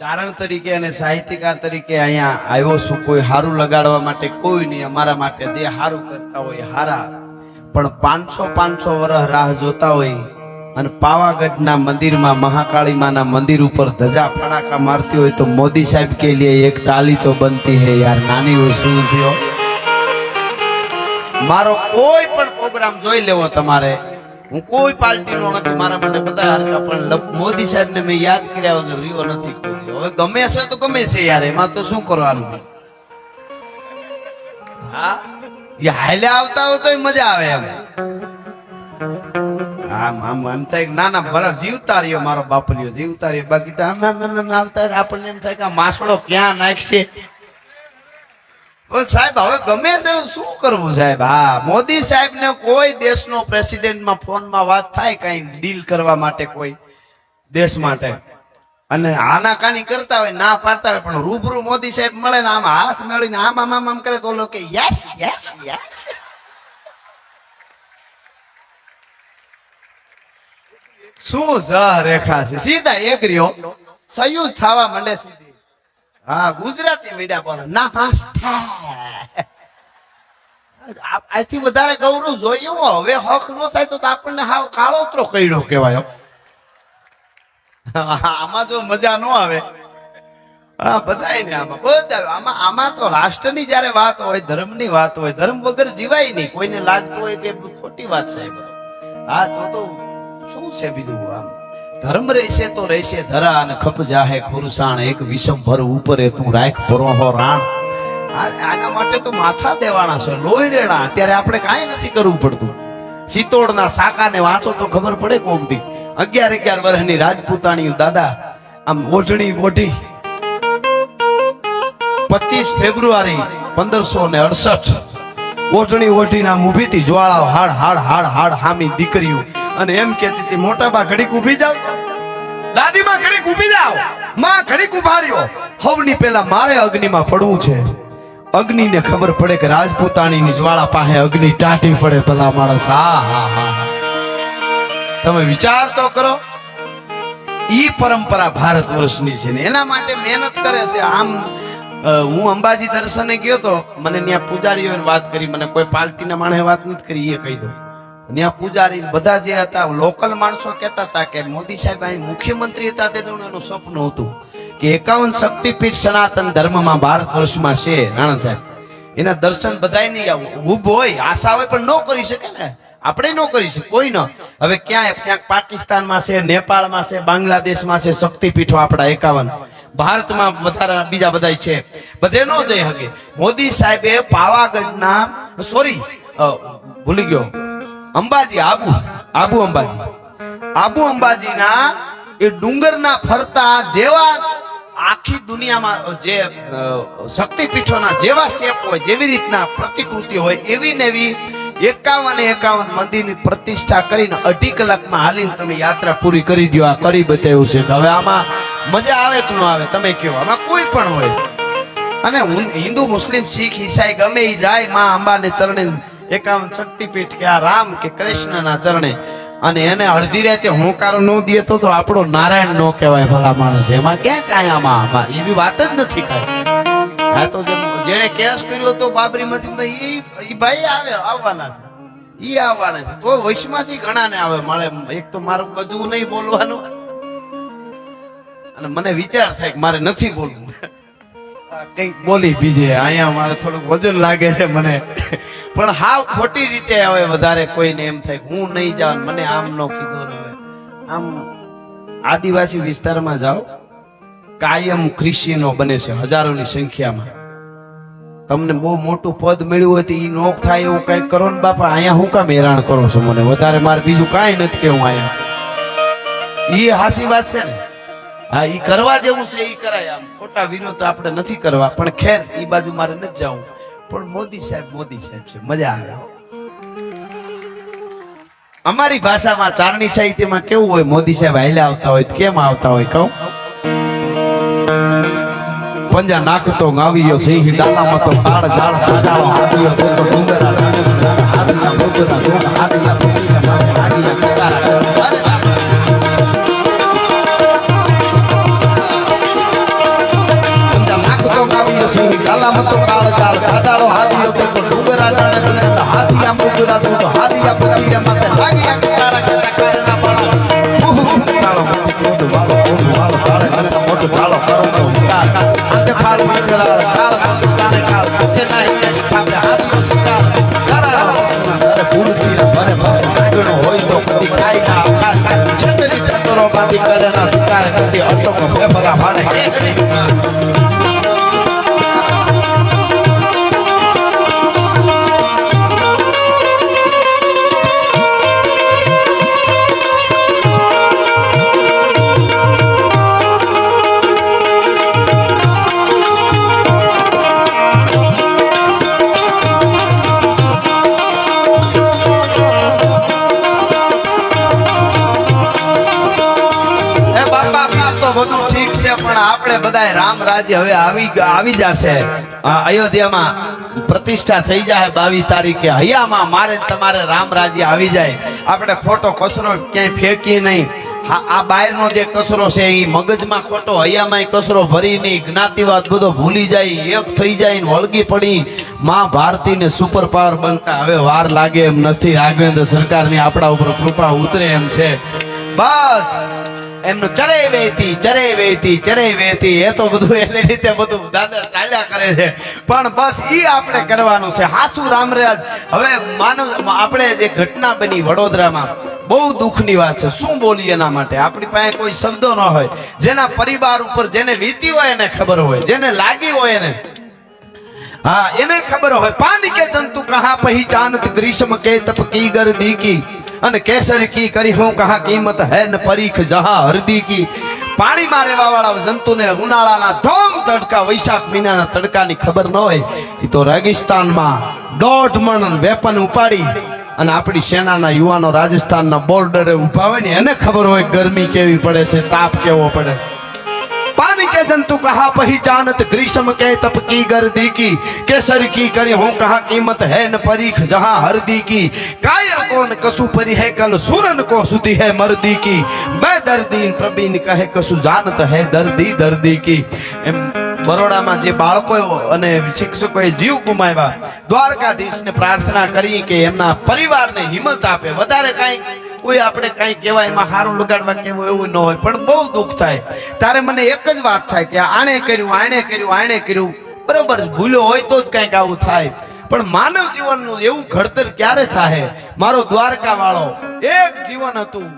ચારણ તરીકે અને સાહિત્યકાર તરીકે અહીંયા આવ્યો છું. કોઈ હારું લગાડવા માટે કોઈ નહીં. અમારા માટે જે હારું કરતા હોય હારા. પણ પાંચસો પાંચસો વર્ષ રાહ જોતા હોય અને પાવાગઢના મંદિરમાં મહાકાળી માના મંદિર ઉપર ધજા ફડાકા મારતી હોય તો મોદી સાહેબ કે લીએ એક તાલી તો બનતી હે યાર, નાની વસ્તુ થયો? મારો કોઈ પણ પ્રોગ્રામ જોઈ લેવો તમારે. હું કોઈ પાર્ટીનો નથી, મારા માટે બધા હરખા પણ મોદી સાહેબને મેં યાદ કર્યા વગર રહ્યો નથી. હવે ગમે છે તો ગમે છે યાર એમાં તો શું કરવાનું? હા? એ હાલે આવતા હોય તોય મજા આવે એમ. આમ આમ એમ થાય કે ના ના બરાબર જીવતા રહ્યો મારો બાપલિયો જીવતા રહ્યો બાકી તો આમ આમ આમ આમ આવતા આપણને એમ થાય કે માસડો ક્યાં નાખશે? સાહેબ હવે ગમે તે શું કરવું સાહેબ? હા મોદી સાહેબ ને કોઈ દેશનો પ્રેસિડેન્ટમાં ફોનમાં વાત થાય કઈ ડીલ કરવા માટે કોઈ? દેશ માટે. અને આનાકાની કરતા હોય, ના પાડતા હોય, પણ રૂબરૂ મોદી સાહેબ મળે ને આમ હાથ મેળવીને આમ આમ આમ આમ કરે તો ઓલો કે યસ યસ યસ શું જ રેખા છે? સીધા એક રહ્યો. સયુજ થવા માંડે સીધી. હા, ગુજરાતી મીડિયા બોલો ના પાસ આથી વધારે ગૌરવ જોયું હવે હક નો થાય તો આપણને હાવ કાળોતરો કર્યો કહેવાય. આમાં જો મજા ન આવે. બધાય ને આમાં. બધા આમાં આમાં તો રાષ્ટ્રની જયારે વાત હોય, ધર્મની વાત હોય, ધર્મ વગર જીવાય નહીં. કોઈને લાગતું હોય કે ખોટી વાત છે હા, તો તો શું છે બીજું આમ? ધર્મ રહેશે તો રહેશે ધરા અને ખપ જાહે ખુરસાણ. એક વિષમ ભર ઉપરે તું રાખ ભરોહો રાણ. આના માટે તો માથા દેવાના છે, લોહી રેડા અત્યારે આપણે કાંઈ નથી કરવું પડતું. ચિત્તોડના સાકાને વાંચો તો ખબર પડે દી. અગિયાર અગિયાર વર્ષની રાજપૂતાણી દાદા આમ ઓઢણી ઓઢી. પચીસ ફેબ્રુઆરી પંદરસો ને અડસઠ. ઓઢણી ઓઢીને આમ ઊભી હતી, જ્વાળાઓ હાડ હાડ હાડ હાડ હામી દીકરીઓ. અને એમ કહેતી હતી મોટા બા ઘડીક ઊભી જાવ દાદી માં ઘડીક ઊભી જાવમાં ઘડીક ઊભા રહ્યો. હવની પેલા મારે અગ્નિમાં પડવું છે. અગ્નિને ખબર પડે કે રાજપૂતાણીની જ્વાળા પાસે અગ્નિ ટાટી પડે ભલા માણસ. હા હા હા હા. તમે વિચાર તો કરો. ઈ પરંપરા ભારત વર્ષની છે ને એના માટે મહેનત કરે છે. આમ હું અંબાજી દર્શને ગયો તો મને ત્યાં પૂજારીઓ વાત કરી, મને કોઈ પાર્ટીના માણે વાત નથી કરી એ કહી દઉં ત્યાં પૂજારી બધા જે હતા, લોકલ માણસો કહેતા હતા કે મોદી સાહેબ, અહીં મુખ્યમંત્રી હતા તે એનું સ્વપ્ન હતું કે એકાવન શક્તિપીઠ સનાતન ધર્મમાં ભારત વર્ષમાં છે, રાણા સાહેબ. એના દર્શન બધાય નહીં આવું. ઉભ હોય, આશા હોય, પણ ન કરી શકે ને. આપણે ન કરી શકીએ, કોઈ ન. હવે ક્યાંય ક્યાંક પાકિસ્તાનમાં છે, નેપાળમાં છે, બાંગ્લાદેશમાં છે, શક્તિપીઠો આપણા એકાવન. ભારતમાં વધારા બીજા બધા છે. બધે ન જઈ શકે મોદી સાહેબે પાવાગઢના, સોરી ભૂલી ગયો. અંબાજી, આબુ આબુ અંબાજી. આબુ અંબાજીના એ ડુંગરના ફરતા જેવા આખી દુનિયામાં જે શક્તિપીઠોના જેવા શેપ હોય, જેવી રીતના પ્રતિકૃતિ હોય, એવી ને એવી એકાવન એકાવન મંદિરની પ્રતિષ્ઠા કરીને અઢી કલાકમાં હાલીને તમે યાત્રા પૂરી કરી દો આ કરી બતાવ્યું છે. હવે આમાં મજા આવે કે ન આવે, તમે કહો. આમાં કોઈ પણ હોય. અને હું- હિન્દુ, મુસ્લિમ, શીખ, ઈસાઈ ગમે એ જાય, માં અંબાને ચરણે એકાવન શક્તિપીઠ કે આ રામ કે કૃષ્ણના ચરણે. અને એને અડધી રાતે હોંકારો ન દે તો તો આપણો નારાયણ નો કહેવાય ભલા માણસ. એમાં ક્યાં કાંઈ આમાં આમાં? એવી વાત જ નથી કાંઈ. આ તો જેમ જેણે કેસ કર્યો તો બાબરી મસ્જિદ એ ભાઈ આવે, આવવાના છે. ઈ આવવાના છે. તો વૈશમાંથી ઘણા ને આવે. મારે એક તો મારું બધું નહીં બોલવાનું. અને મને વિચાર થાય કે મારે નથી બોલવું. કંઈક બોલી બીજે. અહીંયા મારે થોડુંક વજન લાગે છે મને. પણ હાવ ખોટી રીતે હવે વધારે કોઈને એમ થાય હું નહીં જાઉં મને આમ નો કીધો ને આમ આદિવાસી વિસ્તારમાં જાઓ. કાયમ ક્રિશ્ચિયનો બને છે હજારોની સંખ્યામાં. તમને બહુ મોટું પદ મળ્યું હોય તો એ નોક થાય એવું કંઈક કરો ને બાપા, અહીંયા હું કામ હેરાન કરો છો મને? વધારે મારે બીજું કાંઈ નથી કેવું અહીંયા. એ હાસી વાત છે ને? હા એ કરવા જેવું છે એ કરાય આમ. ખોટા વિરોધ આપણે નથી કરવા, પણ ખેર એ બાજુ મારે નથી જવું. પણ મોદી સાહેબ મોદી સાહેબ છે, મજા આવે. અમારી ભાષામાં ચારણી સાહિત્યમાં કેવું હોય? મોદી સાહેબ હાલ્યા આવતા હોય કેમ આવતા હોય કહું? પંજા નાખતો ગાવીયો સિંહ દાનામાં તો કાળ ઝાડ પાડાળો આદિયો તો તો ડુંગરા આદિના ડુંગરા ડુંગરા આદિના ડુંગરા આદિના કતારા પંજા નાખતો ગાવીયો સિંહ દાનામાં તો કાળ ઝાડ. પાડાળો આદિયો તો તો ડુંગરા ડુંગરા આદિયા ડુંગરા ડુંગરા આદિયા પતિરા ચતરો બાંધી કરે ના શિકાર કદી અટકો ફેફરા ભાડે આપણે બધાય રામ રાજ્ય હવે આવી આવી જશે. અયોધ્યામાં પ્રતિષ્ઠા થઈ જાય બાવીસ તારીખે. હૈયામાં મારે તમારે રામ રાજ્ય આવી જાય. આપણે ખોટો કચરો ક્યાંય ફેંકી નહીં. આ બહારનો જે કચરો છે એ મગજમાં ખોટો હૈયામાં કચરો ભરી નહીં. જ્ઞાતિવાદ બધો ભૂલી જાય, એક થઈ જાય ને વળગી પડી. માં ભારતીને સુપર પાવર બનતા હવે વાર લાગે એમ નથી. રાઘવેન્દ્ર સરકારની આપણા ઉપર કૃપા ઉતરે એમ છે. બસ! એમનું ચરે વેતી ચરે વેતી ચરે વેતી. એ તો બધું એને રીતે બધું દાદા ચાલ્યા કરે છે. પણ બસ એ આપણે કરવાનું છે. હાસુ રામરાજ. હવે માનવ, આપણે જે ઘટના બની વડોદરામાં, બહુ દુઃખની વાત છે. શું બોલીએ એના માટે? આપણી પાસે કોઈ શબ્દો ન હોય. જેના પરિવાર ઉપર જેને વીતી હોય એને ખબર હોય. જેને લાગી હોય એને. હા, એને ખબર હોય. પાન કે જંતુ, કહા પહેચાનત ગ્રીષ્મ કે તપ કી ગરદી કી. અને કેસર કી કરી હું કહા, કિંમત હે ને પરીખ જહા હરદી કી. પાણીમાં રહેવા વાળા જંતુને ઉનાળાના ધોમ તડકા, વૈશાખ મહિનાના તડકાની ખબર ન હોય એ તો રેગિસ્તાનમાં દોઢ મણ વેપન ઉપાડી અને આપણી સેનાના યુવાનો રાજસ્થાનના બોર્ડરે ઊભા હોય ને, એને ખબર હોય ગરમી કેવી પડે છે, તાપ કેવો પડે. जंतु कहा पहचानत ग्रीष्म के तप की गर्दी की केसर की करी हूँ कहा कीमत है न परीख जहाँ हरदी की कायर कौन कसु परी है कल सूरन को सुधी है मर्दी की मैं दर्दी प्रवीण कहे कसु जानत है दर्दी दर्दी की એમ બરોડામાં જે બાળકો અને શિક્ષકોએ જીવ ગુમાવ્યા દ્વારકાધીશને પ્રાર્થના કરી કે એમના પરિવારને હિંમત આપે વધારે કાંઈ કોઈ આપણે કાંઈ કહેવાય એમાં સારું લગાડવા કેવું એવું ન હોય પણ બહુ દુઃખ થાય ત્યારે મને એક જ વાત થાય કે આણે કર્યું આણે કર્યું આણે કર્યું. બરોબર, ભૂલો હોય તો જ કંઈક આવું થાય. પણ માનવ જીવનનું એવું ઘડતર ક્યારે થાય મારો દ્વારકા વાળો એક જીવન હતું.